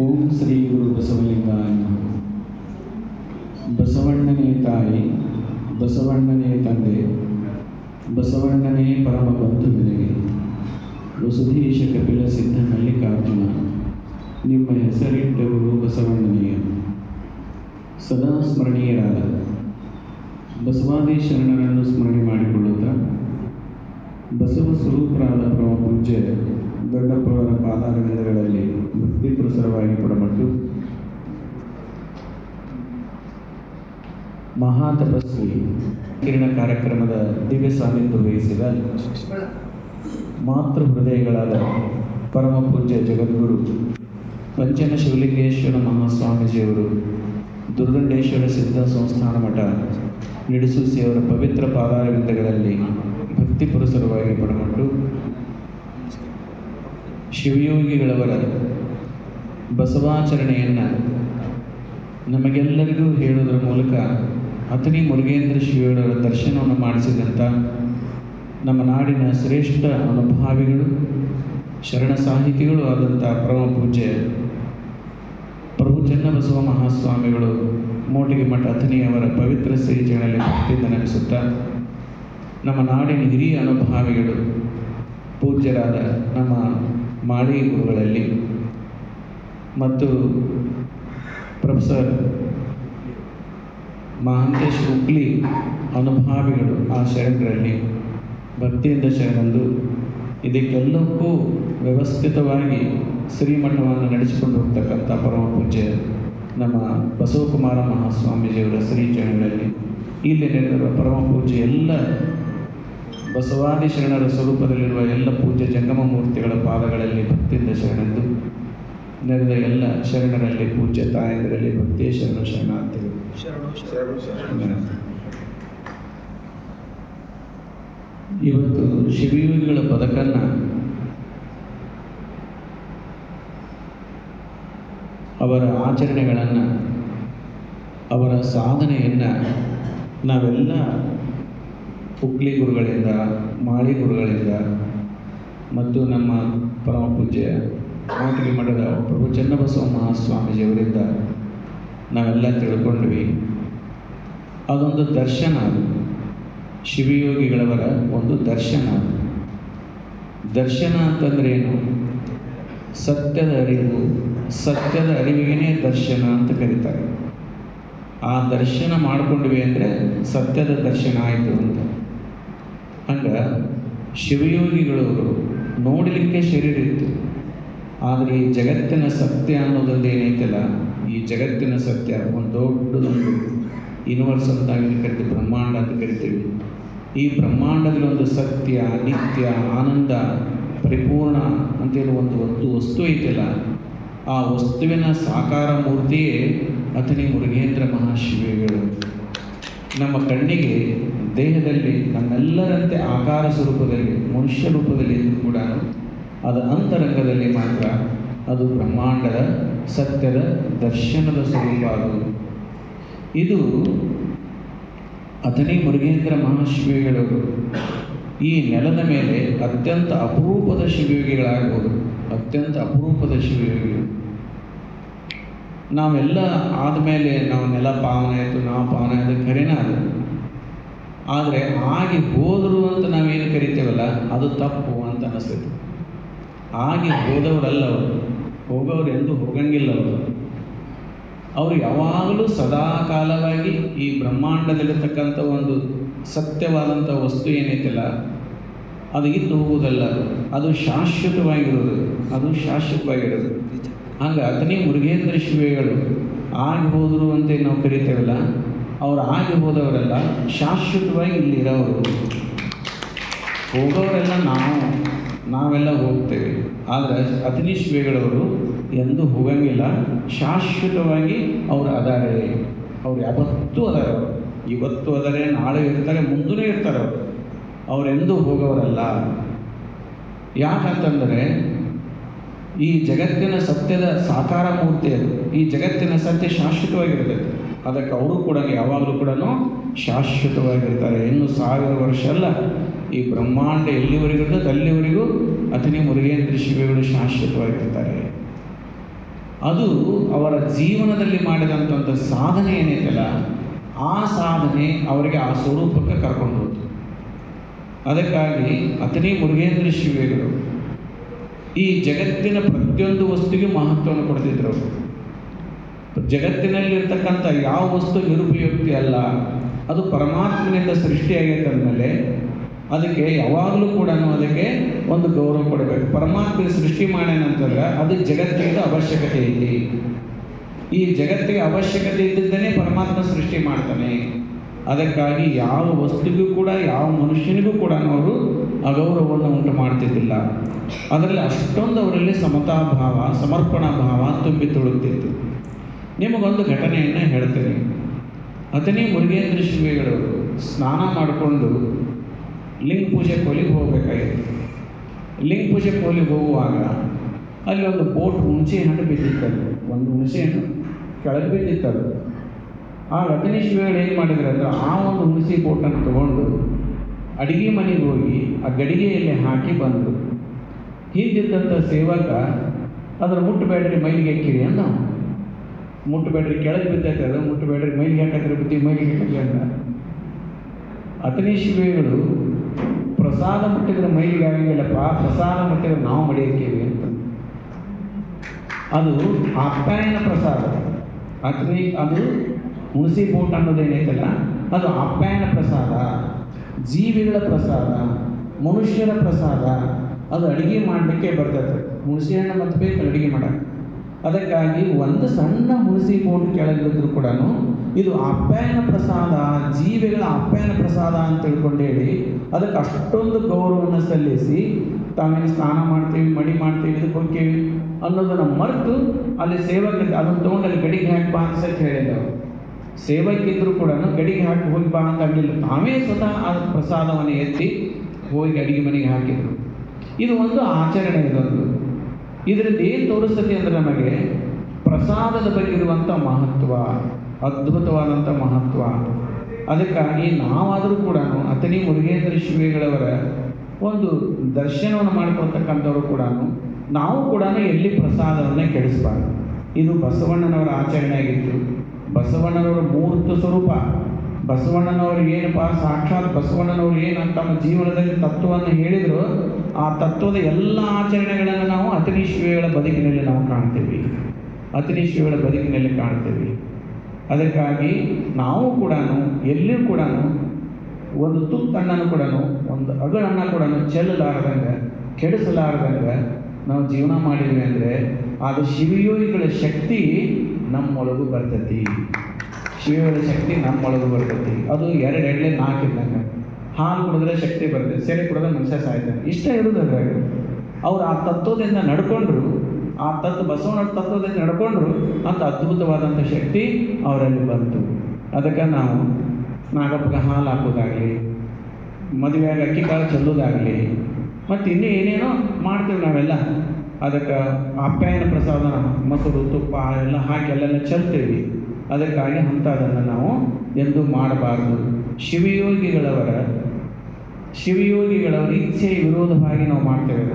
ಓಂ ಶ್ರೀ ಗುರು ಬಸವಲಿಂಗಾಯ. ಬಸವಣ್ಣನೇ ತಾಯಿ, ಬಸವಣ್ಣನೇ ತಂದೆ, ಬಸವಣ್ಣನೇ ಪರಮ ಬಂಧು ನನಗೆ ವಸುಧೀಶ ಕಪಿಲ ಸಿದ್ಧ ಮಲ್ಲಿಕಾರ್ಜುನ, ನಿಮ್ಮ ಹೆಸರಿಟ್ಟವರು ಬಸವಣ್ಣನೇ ಸದಾ ಸ್ಮರಣೀಯರಾದ ಬಸವಾದಿ ಶರಣರನ್ನು ಸ್ಮರಣೆ ಮಾಡಿಕೊಳ್ಳುತ್ತಾ ಬಸವ ಸ್ವರೂಪರಾದ ಪರಮ ಪೂಜ್ಯ ದೊಡ್ಡಪ್ಪವರ ಪಾದಾರವಿಂದಗಳಲ್ಲಿ ಭಕ್ತಿ ಪುರಸರವಾಗಿ ಕೊಡಮಟ್ಟು. ಮಹಾತಪಸ್ವಿ ಕಿರಣ ಕಾರ್ಯಕ್ರಮದ ದಿವ್ಯ ಸಾನ್ನಿಧ್ಯ ವಹಿಸಿದ ಮಾತೃ ಹೃದಯಗಳಾದ ಪರಮ ಪೂಜ್ಯ ಜಗದ್ಗುರು ಪಂಚಮ ಶಿವಲಿಂಗೇಶ್ವರ ಮಹಾಸ್ವಾಮೀಜಿಯವರು ದುರ್ಗಂಡೇಶ್ವರ ಸಿದ್ಧ ಸಂಸ್ಥಾನ ಮಠ, ನಿಡಿಸೂಸಿಯವರ ಪವಿತ್ರ ಪಾದಾರವಿಂದಗಳಲ್ಲಿ ಭಕ್ತಿ ಪುರಸರವಾಗಿ ಪಡಮಟ್ಟು ಶಿವಯೋಗಿಗಳವರ ಬಸವಾಚರಣೆಯನ್ನು ನಮಗೆಲ್ಲರಿಗೂ ಹೇಳೋದ್ರ ಮೂಲಕ ಅತನಿ ಮುರುಗೇಂದ್ರ ಶಿವಯೋಗರ ದರ್ಶನವನ್ನು ಮಾಡಿಸಿದಂಥ ನಮ್ಮ ನಾಡಿನ ಶ್ರೇಷ್ಠ ಅನುಭಾವಿಗಳು ಶರಣ ಸಾಹಿತಿಗಳು ಆದಂಥ ಪರಮ ಪೂಜೆ ಪ್ರಭು ಚನ್ನಬಸವ ಮಹಾಸ್ವಾಮಿಗಳು ಮೋಟಿಗೆ ಮಠ ಅಥನಿಯವರ ಪವಿತ್ರ ಶ್ರೀಜಗಳಲ್ಲಿ ಭಕ್ತಿಯಿಂದ ನೆನೆಸುತ್ತ ನಮ್ಮ ನಾಡಿನ ಹಿರಿಯ ಅನುಭಾವಿಗಳು ಪೂಜ್ಯರಾದ ನಮ್ಮ ಮಾಳಿ ಗುರುಗಳಲ್ಲಿ ಮತ್ತು ಪ್ರೊಫೆಸರ್ ಮಹಾಂತೇಶ್ ಹುಬ್ಲಿ ಅನುಭಾವಿಗಳು ಆ ಶರಣರಲ್ಲಿ ಭಕ್ತಿಯಿಂದ ಶರಣಂದು ಇದಕ್ಕೆಲ್ಲಕ್ಕೂ ವ್ಯವಸ್ಥಿತವಾಗಿ ಶ್ರೀಮಠವನ್ನು ನಡೆಸಿಕೊಂಡು ಹೋಗ್ತಕ್ಕಂಥ ಪರಮ ಪೂಜೆ ನಮ್ಮ ಬಸವಕುಮಾರ ಮಹಾಸ್ವಾಮೀಜಿಯವರ ಶ್ರೀ ಚರಣಗಳಲ್ಲಿ ಇಲ್ಲಿ ನಡೆದಿರುವ ಪರಮ ಪೂಜೆ ಎಲ್ಲ ಬಸವಾದಿ ಶರಣರ ಸ್ವರೂಪದಲ್ಲಿರುವ ಎಲ್ಲ ಪೂಜ್ಯ ಜಂಗಮ ಮೂರ್ತಿಗಳ ಪಾದಗಳಲ್ಲಿ ಭಕ್ತಿಯಿಂದ ಶರಣೆಂದು, ನೆರೆದ ಎಲ್ಲ ಶರಣರಲ್ಲಿ ಪೂಜ್ಯ ತಾಯಂದರಲ್ಲಿ ಭಕ್ತಿಯ ಶರಣ ಶರಣಾರ್ಥಿಗಳು. ಇವತ್ತು ಶಿವಯೋಗಿಗಳ ಪದಕನ್ನ ಅವರ ಆಚರಣೆಗಳನ್ನು, ಅವರ ಸಾಧನೆಯನ್ನು ನಾವೆಲ್ಲ ಹುಕ್ಲಿ ಗುರುಗಳಿಂದ, ಮಾಳಿ ಗುರುಗಳಿಂದ ಮತ್ತು ನಮ್ಮ ಪರಮ ಪೂಜ್ಯ ಕಾಟಿಗೆ ಮಠದ ಪ್ರಭು ಚನ್ನಬಸವ ಮಹಾಸ್ವಾಮೀಜಿಯವರಿಂದ ನಾವೆಲ್ಲ ತಿಳ್ಕೊಂಡ್ವಿ. ಅದೊಂದು ದರ್ಶನ ಅದು. ಶಿವಯೋಗಿಗಳವರ ಒಂದು ದರ್ಶನ ಅದು. ದರ್ಶನ ಅಂತಂದ್ರೆ ಏನು ಸತ್ಯದ ಅರಿವು, ಸತ್ಯದ ಅರಿವಿಗೇನೆ ದರ್ಶನ ಅಂತ ಕರೀತಾರೆ. ಆ ದರ್ಶನ ಮಾಡ್ಕೊಂಡ್ವಿ ಅಂದರೆ ಸತ್ಯದ ದರ್ಶನ ಆಯಿತು ಅಂತ. ಹಂಗೆ ಶಿವಯೋಗಿಗಳವರು ನೋಡಲಿಕ್ಕೆ ಶರೀರ ಇತ್ತು. ಆದರೆ ಈ ಜಗತ್ತಿನ ಸತ್ಯ ಅನ್ನೋದೊಂದು ಏನೈತಲ್ಲ, ಈ ಜಗತ್ತಿನ ಸತ್ಯ ಒಂದು ದೊಡ್ಡದೊಂದು ಯೂನಿವರ್ಸ್ ಅಂತ ಕರಿತೀವಿ ಬ್ರಹ್ಮಾಂಡ ಅಂತ ಕರಿತೀವಿ. ಈ ಬ್ರಹ್ಮಾಂಡದಲ್ಲಿ ಒಂದು ಸತ್ಯ, ನಿತ್ಯ, ಆನಂದ, ಪರಿಪೂರ್ಣ ಅಂತೇಳಿ ಒಂದು ಒಂದು ವಸ್ತು ಐತಲ್ಲ, ಆ ವಸ್ತುವಿನ ಸಾಕಾರ ಮೂರ್ತಿಯೇ ಅಥನಿ ಮುರುಗೇಂದ್ರ ಮಹಾಶಿವಿಗಳು. ನಮ್ಮ ಕಣ್ಣಿಗೆ, ದೇಹದಲ್ಲಿ ನಮ್ಮೆಲ್ಲರಂತೆ ಆಕಾರ ಸ್ವರೂಪದಲ್ಲಿ, ಮನುಷ್ಯ ರೂಪದಲ್ಲಿ ಇದ್ದು ಕೂಡ ಅದು ಅಂತರಂಗದಲ್ಲಿ ಮಾತ್ರ ಅದು ಬ್ರಹ್ಮಾಂಡದ ಸತ್ಯದ ದರ್ಶನದ ಸ್ವರೂಪ ಅದು. ಇದು ಅಥನಿ ಮುರುಗೇಂದ್ರ ಮಹಾಶಿವಿಗಳವರು ಈ ನೆಲದ ಮೇಲೆ ಅತ್ಯಂತ ಅಪರೂಪದ ಶಿವಯೋಗಿಗಳಾಗಬಹುದು ಅತ್ಯಂತ ಅಪರೂಪದ ಶಿವಯೋಗಿಗಳು. ನಾವೆಲ್ಲ ಆದಮೇಲೆ ನಾವು ನೆಲ ಪಾವನ ಆಯಿತು, ನಾವು ಪಾವನೆ ಆಯಿತು ಖರೇನ ಅದು ಆದರೆ ಆಗಿ ಹೋದರು ಅಂತ ನಾವೇನು ಕರಿತೇವಲ್ಲ, ಅದು ತಪ್ಪು ಅಂತ ಅನಿಸ್ತೈತಿ ಆಗಿ ಹೋದವರಲ್ಲ ಅವರು. ಹೋಗೋರು ಎಂದು ಹೋಗಂಗಿಲ್ಲ ಅವರು. ಅವರು ಯಾವಾಗಲೂ ಸದಾ ಕಾಲವಾಗಿ ಈ ಬ್ರಹ್ಮಾಂಡದಲ್ಲಿರ್ತಕ್ಕಂಥ ಒಂದು ಸತ್ಯವಾದಂಥ ವಸ್ತು ಏನೈತಲ್ಲ, ಅದು ಇದ್ದು ಹೋಗುವುದಲ್ಲ. ಅದು ಶಾಶ್ವತವಾಗಿರೋದು. ಅದು ಶಾಶ್ವತವಾಗಿರೋದು. ಹಂಗೆ ಅದನ್ನೇ ಮುರುಗೇಂದ್ರ ಶಿವೆಗಳು ಆಗಿ ಹೋದರು ಅಂತ ನಾವು ಕರಿತೇವಲ್ಲ, ಅವ್ರು ಆಗಿ ಹೋದವರೆಲ್ಲ, ಶಾಶ್ವತವಾಗಿ ಇಲ್ಲಿರೋರು. ಹೋಗೋರೆಲ್ಲ ನಾವು, ನಾವೆಲ್ಲ ಹೋಗ್ತೇವೆ. ಆದರೆ ಅತನಿ ಶಿವೆಗಳವರು ಎಂದೂ ಹೋಗಂಗಿಲ್ಲ, ಶಾಶ್ವತವಾಗಿ ಅವರು ಅದಾರೆ. ಅವ್ರು ಯಾವತ್ತೂ ಅದಾರ ಇವತ್ತು ಅದಾರೆ, ನಾಳೆ ಇರ್ತಾರೆ ಮುಂದೂ ಇರ್ತಾರೆ ಅವರು. ಅವರೆಂದೂ ಹೋಗೋರಲ್ಲ. ಯಾಕಂತಂದರೆ ಈ ಜಗತ್ತಿನ ಸತ್ಯದ ಸಾಕಾರ ಮೂರ್ತಿ ಅದು. ಈ ಜಗತ್ತಿನ ಸತ್ಯ ಶಾಶ್ವತವಾಗಿರ್ತೈತೆ ಅದಕ್ಕೆ ಅವರು ಕೂಡ ಯಾವಾಗಲೂ ಕೂಡ ಶಾಶ್ವತವಾಗಿರ್ತಾರೆ. ಇನ್ನು ಸಾವಿರ ವರ್ಷ ಅಲ್ಲ, ಈ ಬ್ರಹ್ಮಾಂಡ ಎಲ್ಲಿವರೆಗೂ ಅಲ್ಲಿವರೆಗೂ ಅಥನಿ ಮುರುಗೇಂದ್ರ ಶಿವಗಳು ಶಾಶ್ವತವಾಗಿರ್ತಾರೆ. ಅದು ಅವರ ಜೀವನದಲ್ಲಿ ಮಾಡಿದಂಥ ಸಾಧನೆ ಏನೈತಲ್ಲ ಆ ಸಾಧನೆ ಅವರಿಗೆ ಆ ಸ್ವರೂಪಕ್ಕೆ ಕರ್ಕೊಂಡು ಹೋಗ್ತದೆ ಅದಕ್ಕಾಗಿ ಅತನೇ ಮುರುಗೇಂದ್ರ ಶಿವೇಗಳು ಈ ಜಗತ್ತಿನ ಪ್ರತಿಯೊಂದು ವಸ್ತುವಿಗೆ ಮಹತ್ವವನ್ನು ಕೊಡ್ತಿದ್ರು ಜಗತ್ತಿನಲ್ಲಿರ್ತಕ್ಕಂಥ ಯಾವ ವಸ್ತು ನಿರುಪಯುಕ್ತಿ ಅಲ್ಲ, ಅದು ಪರಮಾತ್ಮನಿಂದ ಅಂದಮೇಲೆ ಅದಕ್ಕೆ ಯಾವಾಗಲೂ ಕೂಡ ಅದಕ್ಕೆ ಒಂದು ಗೌರವ ಕೊಡಬೇಕು. ಪರಮಾತ್ಮ ಸೃಷ್ಟಿ ಮಾಡ್ಯಾನಂತಂದ್ರೆ ಅದು ಜಗತ್ತಿಗೆ ಅವಶ್ಯಕತೆ ಐತಿ ಈ ಜಗತ್ತಿಗೆ ಅವಶ್ಯಕತೆ ಇದ್ದಿದ್ದನ್ನೇ ಪರಮಾತ್ಮ ಸೃಷ್ಟಿ ಮಾಡ್ತಾನೆ. ಅದಕ್ಕಾಗಿ ಯಾವ ವಸ್ತುವಿಗೂ ಕೂಡ, ಯಾವ ಮನುಷ್ಯನಿಗೂ ಕೂಡ ಅವರು ಅಗೌರವವನ್ನು ಉಂಟು ಮಾಡ್ತಿದ್ದಿಲ್ಲ. ಅದರಲ್ಲಿ ಅಷ್ಟೊಂದು ಅವರಲ್ಲಿ ಸಮತಾ ಭಾವ ಸಮರ್ಪಣಾ ಭಾವ ತುಂಬಿ ತುಳುಕ್ತಿತ್ತು. ನಿಮಗೊಂದು ಘಟನೆಯನ್ನು ಹೇಳ್ತೇನೆ. ಅತನೇ ಮುರುಗೇಂದ್ರ ಶಿವಿಗಳು ಸ್ನಾನ ಮಾಡಿಕೊಂಡು ಲಿಂಗ ಪೂಜೆ ಕೋಲಿಗೆ ಹೋಗಬೇಕಾಗಿತ್ತು ಲಿಂಗ ಪೂಜೆ ಕೋಲಿಗೆ ಹೋಗುವಾಗ ಅಲ್ಲಿ ಒಂದು ಬೋಟ್ ಹುಣಸೆ ಹಣ್ಣು ಬಿದ್ದಿತ್ತದು. ಒಂದು ಹುಣಸೆ ಹಣ್ಣು ಕೆಳಗೆ ಬಿದ್ದಿತ್ತದು. ಆ ರತನೇ ಶಿವೆಗಳು ಏನು ಮಾಡಿದ್ರು ಅಂದ್ರೆ ಆ ಒಂದು ಹುಣಸಿ ಬೋಟನ್ನು ತಗೊಂಡು ಅಡಿಗೆ ಮನೆಗೆ ಹೋಗಿ ಆ ಗಡಿಗೆಯಲ್ಲಿ ಹಾಕಿ ಬಂದು ಹಿಂದಿದ್ದಂಥ ಸೇವಕ, ಅದರ ಮುಟ್ಟಬೇಡ್ರಿ ಮೈಲಿಗೆ ಹಾಕಿರಿ ಅಂದ. ಮುಟ್ಟಬೇಡ್ರಿ ಕೆಳಗೆ ಬಿದ್ದೈತೆ ಅದು ಮುಟ್ಟಬೇಡ್ರಿ ಮೈಲಿಗೆ ಹಾಕಿದ್ರೆ ಬುದ್ಧಿ ಮೈಲಿಗೆ ಹಾಕಿ ಅಂತ ಅತನೇ ಶಿವೆಗಳು ಪ್ರಸಾದ ಮುಟ್ಟಿದ್ರೆ ಮೈಲಿಗೆ ಆಗಿಲ್ಲಪ್ಪ ಪ್ರಸಾದ ಮುಟ್ಟಿದ್ರೆ ನಾವು ಮಡಿಯಕ್ಕೇವೆ ಅಂತ. ಅದು ಆಪ್ಯಾಯನ ಪ್ರಸಾದ. ಅತನಿ ಅದು ಹುಣಸಿ ಬೋಟ್ ಅನ್ನೋದೇನೈತಲ್ಲ, ಅದು ಆಪ್ಯಾಯನ ಪ್ರಸಾದ. ಜೀವಿಗಳ ಪ್ರಸಾದ, ಮನುಷ್ಯರ ಪ್ರಸಾದ, ಅದು ಅಡುಗೆ ಮಾಡಲಿಕ್ಕೆ ಬರ್ತದೆ. ಹುಣಸೆ ಹಣ್ಣು ಮತ್ತು ಬೇಕು ಅಡುಗೆ ಮಾಡ ಅದಕ್ಕಾಗಿ ಒಂದು ಸಣ್ಣ ಹುಣಸಿ ಬೋಟ್ ಕೆಳಗೆ ಕೂಡ ಇದು ಅಪ್ಯಾಯನ ಪ್ರಸಾದ, ಜೀವಿಗಳ ಅಪ್ಯಾಯನ ಪ್ರಸಾದ ಅಂತ ತಿಳ್ಕೊಂಡು ಹೇಳಿ ಅದಕ್ಕೆ ಅಷ್ಟೊಂದು ಗೌರವವನ್ನು ಸಲ್ಲಿಸಿ ತಾವೇನು ಸ್ನಾನ ಮಾಡ್ತೀವಿ, ಮಡಿ ಮಾಡ್ತೀವಿ, ಇದಕ್ಕೆ ಹೋಗ್ತೀವಿ ಅನ್ನೋದನ್ನು ಮರೆತು ಅಲ್ಲಿ ಸೇವಕ ಅದನ್ನು ತೊಗೊಂಡು ಅಲ್ಲಿ ಗಡಿಗೆ ಹಾಕಿ ಅಂತ ಹೇಳಿದ್ರು. ಸೇವಕಿದ್ರು ಕೂಡ ಗಡಿಗೆ ಹಾಕಿ ಹೋಗಿ ಬಾ ಅಂತ ಅಡ್ಡಿಲ್ಲ ತಾವೇ ಸ್ವತಃ ಆ ಪ್ರಸಾದವನ್ನು ಎತ್ತಿ ಹೋಗಿ ಅಡಿಗೆ ಮನೆಗೆ ಹಾಕಿದರು. ಇದು ಒಂದು ಆಚರಣೆ ಇದೊಂದು. ಇದರಿಂದ ಏನು ತೋರಿಸ್ತದೆ ಅಂದರೆ ನಮಗೆ ಪ್ರಸಾದದ ಬಗ್ಗೆ ಇರುವಂಥ ಮಹತ್ವ ಅದ್ಭುತವಾದಂಥ ಮಹತ್ವ. ಅದಕ್ಕಾಗಿ ನಾವಾದರೂ ಕೂಡ ಅತನಿ ಮುರುಗೇಂದ್ರ ಶಿವೆಗಳವರ ಒಂದು ದರ್ಶನವನ್ನು ಮಾಡಿಕೊಳ್ತಕ್ಕಂಥವ್ರು ಕೂಡ ನಾವು ಕೂಡ ಎಲ್ಲಿ ಪ್ರಸಾದವನ್ನು ಕೆಡಿಸಬಾರ್ದು. ಇದು ಬಸವಣ್ಣನವರ ಆಚರಣೆ ಆಗಿತ್ತು. ಬಸವಣ್ಣನವರ ಮೂರ್ತ ಸ್ವರೂಪ. ಬಸವಣ್ಣನವರು ಏನಪ್ಪ, ಸಾಕ್ಷಾತ್ ಬಸವಣ್ಣನವರು ಏನು ತಮ್ಮ ಜೀವನದಲ್ಲಿ ತತ್ವವನ್ನು ಹೇಳಿದರು, ಆ ತತ್ವದ ಎಲ್ಲ ಆಚರಣೆಗಳನ್ನು ನಾವು ಅತನಿ ಶಿವೆಗಳ ಬದುಕಿನಲ್ಲಿ ನಾವು ಕಾಣ್ತೀವಿ. ಅತನಿ ಶಿವೆಗಳ ಬದುಕಿನಲ್ಲಿ ಕಾಣ್ತೀವಿ. ಅದಕ್ಕಾಗಿ ನಾವು ಕೂಡ ಎಲ್ಲಿಯೂ ಕೂಡ ಒಂದು ತುತ್ತಣ್ಣನ ಕೂಡ ಒಂದು ಅಗಳನ್ನ ಕೂಡ ಚೆಲ್ಲಲಾರದಂಗೆ, ಕೆಡಿಸಲಾರದಂಗೆ ನಾವು ಜೀವನ ಮಾಡಿದ್ವಿ ಅಂದರೆ ಅದು ಶಿವಯೋಗಿಗಳ ಶಕ್ತಿ ನಮ್ಮೊಳಗೂ ಬರ್ತೈತಿ. ಶಿವನ ಶಕ್ತಿ ನಮ್ಮೊಳಗೂ ಬರ್ತೈತಿ. ಅದು ಎರಡು ಎಡ್ಲೆ ನಾಲ್ಕು ಇದ್ದಂಗೆ. ಹಾಲು ಕುಡಿದ್ರೆ ಶಕ್ತಿ ಬರ್ತದೆ ಸೆರೆ ಕುಡಿದ್ರೆ ಮನುಷ್ಯ ಸಾಯ್ತಾನೆ. ಇಷ್ಟ ಇರೋದು ಅದ್ರಾಗ. ಅವ್ರು ಆ ತತ್ವದಿಂದ ನಡ್ಕೊಂಡ್ರು, ಆ ತತ್ವ ಬಸವಣ್ಣ ತತ್ವದಿಂದ ನಡ್ಕೊಂಡ್ರು, ಅಂತ ಅದ್ಭುತವಾದಂಥ ಶಕ್ತಿ ಅವರಲ್ಲಿ ಬಂತು. ಅದಕ್ಕೆ ನಾವು ನಾಗಪ್ಪಗೆ ಹಾಲು ಹಾಕೋದಾಗಲಿ, ಮದುವೆಯಾಗಿ ಅಕ್ಕಿ ಕಾಳು ಚೆಲ್ಲೋದಾಗಲಿ, ಮತ್ತು ಇನ್ನೂ ಏನೇನೋ ಮಾಡ್ತೀವಿ ನಾವೆಲ್ಲ. ಅದಕ್ಕೆ ಅಪ್ಪಾಯನ ಪ್ರಸಾದ, ಮೊಸರು, ತುಪ್ಪ, ಎಲ್ಲ ಹಾಕಿ ಅಲ್ಲೆಲ್ಲ ಚೆಲ್ತೀವಿ. ಅದಕ್ಕಾಗಿ ಅಂಥದನ್ನು ನಾವು ಎಂದು ಮಾಡಬಾರ್ದು. ಶಿವಯೋಗಿಗಳವರ ಶಿವಯೋಗಿಗಳವರ ಇಚ್ಛೆ, ವಿರೋಧವಾಗಿ ನಾವು ಮಾಡ್ತೇವೆ.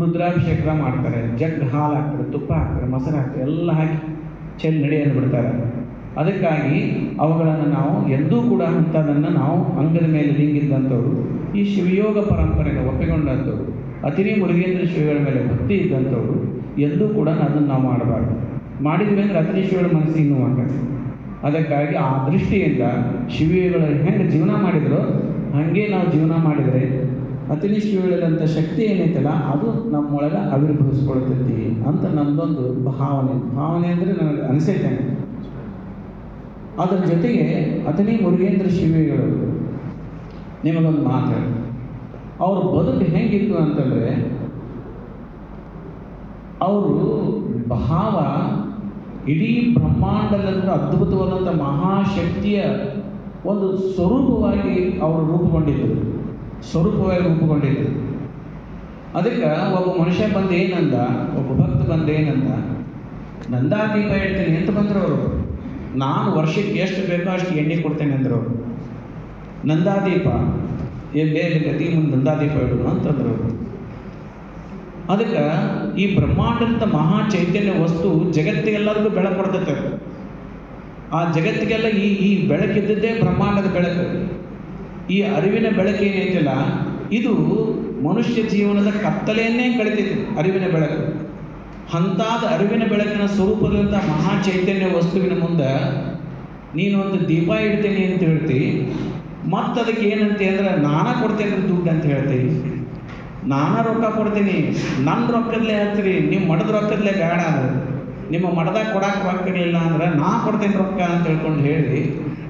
ರುದ್ರಾಭಿಷೇಕ ಮಾಡ್ತಾರೆ. ಜಗ್ ಹಾಲು ಹಾಕ್ತಾರೆ, ತುಪ್ಪ ಹಾಕ್ತಾರೆ, ಮೊಸರು ಹಾಕ್ತಾರೆ, ಎಲ್ಲ ಹಾಕಿ ಚೆಲ್ಲಿ ನಡೆಯನ್ನು ಬಿಡ್ತಾರೆ. ಅದಕ್ಕಾಗಿ ಅವುಗಳನ್ನು ನಾವು ಎಂದೂ ಕೂಡ ಅಂಥದನ್ನು ನಾವು ಅಂಗದ ಮೇಲೆ ಲಿಂಗಿದ್ದಂಥವ್ರು, ಈ ಶಿವಯೋಗ ಪರಂಪರೆಗೆ ಒಪ್ಪಿಕೊಂಡಂಥವ್ರು ಅತಿನಿ ಮುರುಗೇಂದ್ರ ಶ್ರೀಗಳ ಮೇಲೆ ಭಕ್ತಿ ಇದ್ದಂಥವ್ರು ಎಂದೂ ಕೂಡ ಅದನ್ನು ನಾವು ಮಾಡಬಾರ್ದು. ಮಾಡಿದ್ವಿ ಅಂದರೆ ಅತಿನಿ ಶ್ರೀಗಳ ಮನಸ್ಸಿಗೆ ನೋವಾಗ್ತದೆ ಅದಕ್ಕಾಗಿ ಆ ದೃಷ್ಟಿಯಿಂದ ಶಿವಿಗಳು ಹೆಂಗೆ ಜೀವನ ಮಾಡಿದ್ರು ಹಾಗೆ ನಾವು ಜೀವನ ಮಾಡಿದರೆ ಅತಿನಿ ಶಿವಿಗಳಂಥ ಶಕ್ತಿ ಏನೈತಲ್ಲ ಅದು ನಮ್ಮೊಳಗೆ ಆವಿರ್ಭವಿಸ್ಕೊಳ್ತೈತಿ ಅಂತ ನಮ್ಮದೊಂದು ಭಾವನೆ. ಭಾವನೆ ಅಂದರೆ ನನಗೆ ಅನಿಸೈತೆ. ಅದರ ಜೊತೆಗೆ ಅತನಿ ಮುರುಗೇಂದ್ರ ಶಿವಿಗಳು. ನಿಮಗೊಂದು ಮಾತು. ಅವ್ರ ಬದುಕು ಹೆಂಗಿತ್ತು ಅಂತಂದರೆ ಅವರು ಭಾವ ಇಡೀ ಬ್ರಹ್ಮಾಂಡದಂಥ ಅದ್ಭುತವಾದಂಥ ಮಹಾಶಕ್ತಿಯ ಒಂದು ಸ್ವರೂಪವಾಗಿ ಅವರು ರೂಪುಗೊಂಡಿದ್ದರು ಸ್ವರೂಪವಾಗಿ ರೂಪುಗೊಂಡಿದ್ದರು ಅದಕ್ಕೆ ಒಬ್ಬ ಮನುಷ್ಯ ಬಂದು ಏನಂದ ಒಬ್ಬ ಭಕ್ತ ಬಂದು ಏನಂದ ನಂದಾದೀಪ ಹೇಳ್ತೀನಿ ಅಂತ ಬಂದರು ಅವರು. ನಾನು ವರ್ಷಕ್ಕೆ ಎಷ್ಟು ಬೇಕೋ ಅಷ್ಟು ಎಣ್ಣೆ ಕೊಡ್ತೇನೆ ಅಂದರು ಅವರು. ನಂದಾದೀಪ ಎಲ್ಲೇ ಗತಿ ಮುಂದೆ ನಂದಾದೀಪ ಇಡೋಣ ಅಂತಂದ್ರು ಅವರು. ಅದಕ್ಕೆ ಈ ಬ್ರಹ್ಮಾಂಡದ ಮಹಾ ಚೈತನ್ಯ ವಸ್ತು ಜಗತ್ತಿಗೆಲ್ಲರಿಗೂ ಬೆಳಕು ಕೊಡ್ತೈತೆ. ಆ ಜಗತ್ತಿಗೆಲ್ಲ ಈ ಈ ಬೆಳಕಿದ್ದದ್ದೇ ಬ್ರಹ್ಮಾಂಡದ ಬೆಳಕು. ಈ ಅರಿವಿನ ಬೆಳಕು ಏನೈತಿಲ್ಲ, ಇದು ಮನುಷ್ಯ ಜೀವನದ ಕತ್ತಲೆಯನ್ನೇ ಕಳಿತೈತಿ ಅರಿವಿನ ಬೆಳಕು. ಅಂತಾದ ಅರಿವಿನ ಬೆಳಕಿನ ಸ್ವರೂಪದಂಥ ಮಹಾ ಚೈತನ್ಯ ವಸ್ತುವಿನ ಮುಂದೆ ನೀನು ಒಂದು ದೀಪ ಇಡ್ತೀನಿ ಅಂತ ಹೇಳ್ತಿ ಮತ್ತು ಅದಕ್ಕೆ ಏನಂತೆ ಅಂದ್ರೆ ನಾನೇ ಕೊಡ್ತೇನೆ ದುಡ್ಡು ಅಂತ ಹೇಳ್ತೀವಿ ನಾನಾ ರೊಕ್ಕ ಕೊಡ್ತೀನಿ. ನನ್ನ ರೊಕ್ಕದಲ್ಲೇ ಹಚ್ಚಿರಿ ನಿಮ್ಮ ಮಡದ ರೊಕ್ಕದಲ್ಲೇ ಬೇಡ ಅದು. ನಿಮ್ಮ ಮಠದಾಗ ಕೊಡಕ್ಕೆ ರೊಕ್ಕ ಇರಲಿಲ್ಲ ಅಂದ್ರೆ ನಾ ಕೊಡ್ತೇನೆ ರೊಕ್ಕ ಅಂತ ಹೇಳ್ಕೊಂಡು ಹೇಳಿ,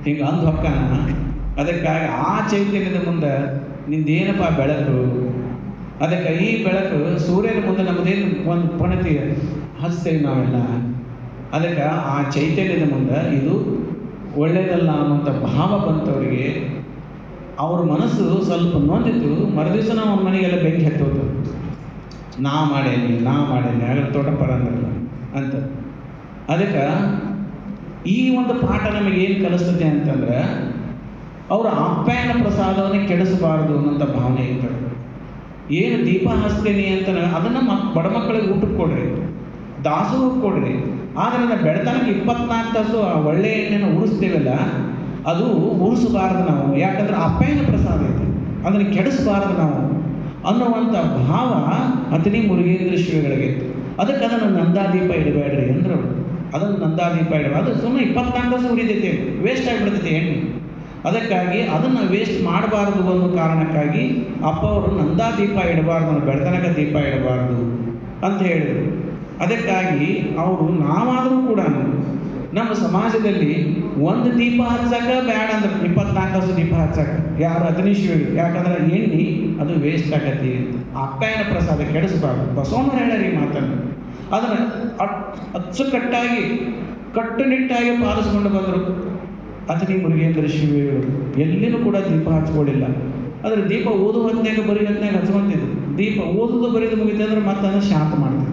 ಹಿಂಗೆ ಅಂದು ರೊಕ್ಕನ ಅದಕ್ಕಾಗಿ ಆ ಚೈತನ್ಯದ ಮುಂದೆ ನಿಂದೇನಪ್ಪ ಬೆಳಕು? ಅದಕ್ಕೆ ಈ ಬೆಳಕು ಸೂರ್ಯನ ಮುಂದೆ ನಮ್ಮದೇನು ಒಂದು ಪಣತಿ? ಹಚ್ತೇವೆ ನಾವೆಲ್ಲ. ಅದಕ್ಕೆ ಆ ಚೈತನ್ಯದ ಮುಂದೆ ಇದು ಒಳ್ಳೆಯದಲ್ಲ ಅನ್ನುವಂಥ ಭಾವ ಬಂತವರಿಗೆ ಅವ್ರ ಮನಸ್ಸು ಸ್ವಲ್ಪ ನೊಂದಿತ್ತು. ಮರುದಿವಸ ನಾವು ಅವ್ರ ಮನೆಗೆಲ್ಲ ಬೆಂಕಿ ಹತ್ತೋದು. ನಾ ಮಾಡೇನಿ ನಾ ಮಾಡೇನಿ ಆಗ ತೋಟಪ್ಪರ ಅಂದ್ರಲ್ಲ ಅಂತ. ಅದಕ್ಕೆ ಈ ಒಂದು ಪಾಠ ನಮಗೆ ಏನು ಕಲಿಸ್ತದೆ ಅಂತಂದ್ರೆ, ಅವರ ಅಪ್ಪಾಯನ ಪ್ರಸಾದವನ್ನು ಕೆಡಿಸಬಾರದು ಅನ್ನೋಂಥ ಭಾವನೆ ಇತ್ತು. ಏನು ದೀಪ ಹಚ್ತೇನೆ ಅಂತ ಅದನ್ನು ಮಕ್ ಬಡ ಮಕ್ಕಳಿಗೆ ಊಟಕ್ಕೆ ಕೊಡ್ರಿ, ದಾಸೋಹಕ್ಕೆ ಕೊಡ್ರಿ. ಆದರೆ ಬೆಳತನಕ್ಕೆ ಇಪ್ಪತ್ನಾಲ್ಕು ತಾಸು ಆ ಒಳ್ಳೆ ಎಣ್ಣೆನ ಉರಿಸ್ತೇವಲ್ಲ ಅದು ಉಳಿಸಬಾರದು ನಾವು. ಯಾಕಂದ್ರೆ ಅಪ್ಪಾಯನ ಪ್ರಸಾದ ಐತೆ ಅದನ್ನು ಕೆಡಿಸಬಾರದು ನಾವು ಅನ್ನುವಂಥ ಭಾವ ಅತನಿ ಮುರುಗೇಂದ್ರ ಶ್ರೀಗಳಿಗೆ ಅದಕ್ಕೆ ಅದನ್ನು ನಂದಾದೀಪ ಇಡಬೇಡ್ರಿ ಅಂದ್ರು ಅದನ್ನು ನಂದಾದೀಪ ದೀಪ ಅದು ಸುಮ್ಮನೆ ಇಪ್ಪತ್ನಾಲ್ಕು ತಾಸು ಉರಿದೈತೆ ವೇಸ್ಟ್ ಆಗಿಬಿಡ್ತೈತೆ ಎಣ್ಣೆ ಅದಕ್ಕಾಗಿ ಅದನ್ನು ವೇಸ್ಟ್ ಮಾಡಬಾರ್ದು ಅನ್ನೋ ಕಾರಣಕ್ಕಾಗಿ ಅಪ್ಪ ಅವರು ನಂದಾ ದೀಪ ಇಡಬಾರ್ದು ಬೆಳತನಕ ದೀಪ ಇಡಬಾರ್ದು ಅಂತ ಹೇಳಿದರು. ಅದಕ್ಕಾಗಿ ಅವರು ನಾವಾದರೂ ಕೂಡ ನಮ್ಮ ಸಮಾಜದಲ್ಲಿ ಒಂದು ದೀಪ ಹಚ್ಚಕ ಬೇಡ ಅಂದ್ರೆ ಇಪ್ಪತ್ನಾಲ್ಕು ತಾಸು ದೀಪ ಹಚ್ಚಕ. ಯಾರು ಅಗ್ನಿಶಿವಿಗಳು ಯಾಕಂದ್ರೆ ಎಣ್ಣೆ, ಅದು ವೇಸ್ಟ್ ಆಗತಿ ಅಪ್ಪಾಯನ ಪ್ರಸಾದ ಕೆಡಿಸಬಾರ್ದು. ಬಸವಣ್ಣ ಹೇಳರಿ ಮಾತನ್ನು. ಅದನ್ನು ಅಚ್ಚುಕಟ್ಟಾಗಿ, ಕಟ್ಟುನಿಟ್ಟಾಗಿ ಪಾಲಿಸ್ಕೊಂಡು ಬಂದರು ಅತನಿ ಮುರುಗೇಂದ್ರ ಶಿವಿಗಳು ಎಲ್ಲಿನೂ ಕೂಡ ದೀಪ ಹಚ್ಕೊಳ್ಳಿಲ್ಲ. ಆದರೆ ದೀಪ ಓದುವಂತೆ ಬರೀ ದೀಪ ಓದೋದು ಬರೀದು ಮುಗಿತಂದ್ರೆ ಮತ್ತೆ ಅದನ್ನು ಶಾಂತ ಮಾಡ್ತಿದ್ರು.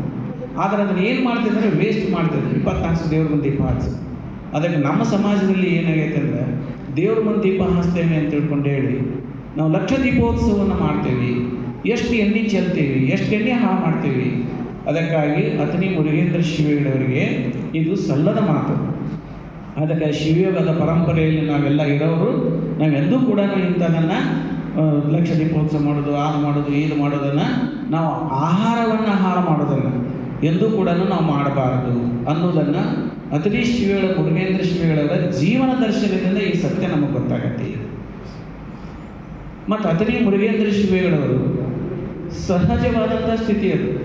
ಆದರೆ ಅದನ್ನು ಏನು ಮಾಡ್ತಿದ್ರೆ ವೇಸ್ಟ್ ಮಾಡ್ತಿದ್ರು ಇಪ್ಪತ್ನಾಲ್ಕು ದೇವ್ರ ಮುಂದೆ ದೀಪ ಅದಕ್ಕೆ ನಮ್ಮ ಸಮಾಜದಲ್ಲಿ ಏನಾಗೈತೆ ಅಂದರೆ ದೇವ್ರ ಮುಂದೆ ದೀಪ ಹಾಸ್ತೇವೆ ಅಂತ ತಿಳ್ಕೊಂಡು ಹೇಳಿ, ನಾವು ಲಕ್ಷ ದೀಪೋತ್ಸವವನ್ನು ಮಾಡ್ತೇವೆ. ಎಷ್ಟು ಎಣ್ಣೆ ಚೆಲ್ತೀವಿ, ಎಷ್ಟು ಎಣ್ಣೆ ಹಾಳು ಮಾಡ್ತೀವಿ. ಅದಕ್ಕಾಗಿ ಅತನಿ ಮುರುಗೇಂದ್ರ ಶಿವಗಳವರಿಗೆ ಇದು ಸಲ್ಲದ ಮಾತು. ಅದಕ್ಕೆ ಶಿವಯೋಗದ ಪರಂಪರೆಯಲ್ಲಿ ನಾವೆಲ್ಲ ಇರೋರು ನಾವೆಂದೂ ಕೂಡ ಇಂಥದನ್ನು ಲಕ್ಷ ದೀಪೋತ್ಸವ ಮಾಡೋದು ಅದು ಮಾಡೋದು, ಇದು ಮಾಡೋದನ್ನು ನಾವು ಆಹಾರವನ್ನು ಹಾಳು ಮಾಡೋದನ್ನು ಎಂದೂ ಕೂಡ ನಾವು ಮಾಡಬಾರದು ಅನ್ನೋದನ್ನು ಅತನಿ ಶ್ರೀಗಳ ಮುರುಗೇಂದ್ರ ಶ್ರೀಗಳವರ ಜೀವನ ದರ್ಶನದಿಂದ ಈ ಸತ್ಯ ನಮಗೆ ಗೊತ್ತಾಗತ್ತೆ. ಮತ್ತು ಅತನಿ ಮುರುಗೇಂದ್ರ ಶ್ರೀಗಳವರು ಸಹಜವಾದಂಥ ಸ್ಥಿತಿ ಅದು.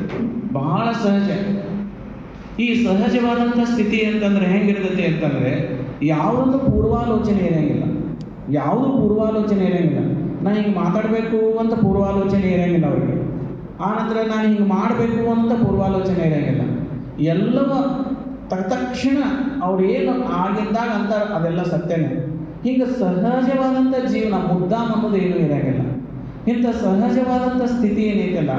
ಬಹಳ ಸಹಜ. ಈ ಸಹಜವಾದಂಥ ಸ್ಥಿತಿ ಅಂತಂದ್ರೆ ಹೆಂಗಿರ್ತೈತಿ ಅಂತಂದ್ರೆ ಯಾವುದೊಂದು ಪೂರ್ವಾಲೋಚನೆ ಇರಂಗಿಲ್ಲ. ಯಾವುದು ಪೂರ್ವಾಲೋಚನೆ ಇರಂಗಿಲ್ಲ. ನಾನು ಹಿಂಗೆ ಮಾತಾಡಬೇಕು ಅಂತ ಪೂರ್ವಾಲೋಚನೆ ಇರಂಗಿಲ್ಲ ಅವರಿಗೆ. ಆನಂತರ ನಾನು ಹಿಂಗೆ ಮಾಡಬೇಕು ಅಂತ ಪೂರ್ವಾಲೋಚನೆ ಇರಂಗಿಲ್ಲ. ಎಲ್ಲವ ತಕ್ಷಣ ಅವ್ರು ಏನು ಆಗಿದ್ದಾಗ ಅಂತ ಅದೆಲ್ಲ ಸತ್ಯನೇ. ಹಿಂಗೆ ಸಹಜವಾದಂಥ ಜೀವನ, ಮುದ್ದಾಮ್ ಅನ್ನೋದು ಏನೂ ಇರಂಗಿಲ್ಲ. ಇಂಥ ಸಹಜವಾದಂಥ ಸ್ಥಿತಿ ಏನೈತಲ್ಲ,